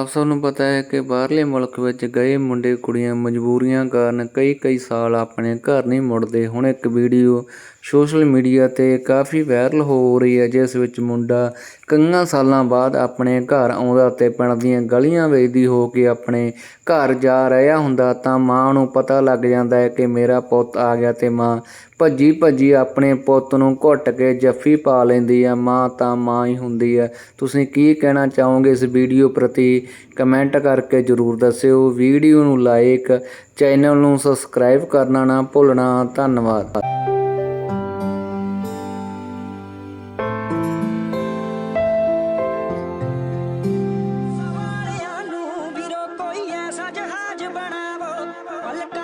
ਆਪ ਸਭ ਨੂੰ ਪਤਾ ਹੈ ਕਿ ਬਾਹਰਲੇ ਮੁਲਕ ਵਿੱਚ ਗਏ ਮੁੰਡੇ ਕੁੜੀਆਂ ਮਜਬੂਰੀਆਂ ਕਾਰਨ ਕਈ ਕਈ ਸਾਲ ਆਪਣੇ ਘਰ ਨਹੀਂ ਮੁੜਦੇ। ਹੁਣ ਇੱਕ ਵੀਡੀਓ ਸੋਸ਼ਲ ਮੀਡੀਆ ਤੇ ਕਾਫੀ ਵਾਇਰਲ ਹੋ ਰਹੀ ਹੈ, ਜਿਸ ਵਿੱਚ ਮੁੰਡਾ ਕਈਆਂ ਸਾਲਾਂ ਬਾਅਦ ਆਪਣੇ ਘਰ ਆਉਂਦਾ ਅਤੇ ਪਿੰਡ ਦੀਆਂ ਗਲੀਆਂ ਵੇਚਦੀ ਹੋ ਕੇ ਆਪਣੇ ਘਰ ਜਾ ਰਿਹਾ ਹੁੰਦਾ ਤਾਂ ਮਾਂ ਨੂੰ ਪਤਾ ਲੱਗ ਜਾਂਦਾ ਹੈ ਕਿ ਮੇਰਾ ਪੁੱਤ ਆ ਗਿਆ ਅਤੇ ਮਾਂ ਭੱਜੀ ਭੱਜੀ ਆਪਣੇ ਪੁੱਤ ਨੂੰ ਘੁੱਟ ਕੇ ਜੱਫੀ ਪਾ ਲੈਂਦੀ ਹੈ। ਮਾਂ ਤਾਂ ਮਾਂ ਹੀ ਹੁੰਦੀ ਹੈ। ਤੁਸੀਂ ਕੀ ਕਹਿਣਾ ਚਾਹੋਗੇ ਇਸ ਵੀਡੀਓ ਪ੍ਰਤੀ? ਕਮੈਂਟ ਕਰਕੇ ਜਰੂਰ ਦੱਸਿਓ। ਵੀਡੀਓ ਨੂੰ ਲਾਈਕ ਚੈਨਲ ਨੂੰ ਸਬਸਕ੍ਰਾਈਬ ਕਰਨਾ ਨਾ ਭੁੱਲਣਾ। ਧੰਨਵਾਦ। ಬಣವೋ ಪಲಕ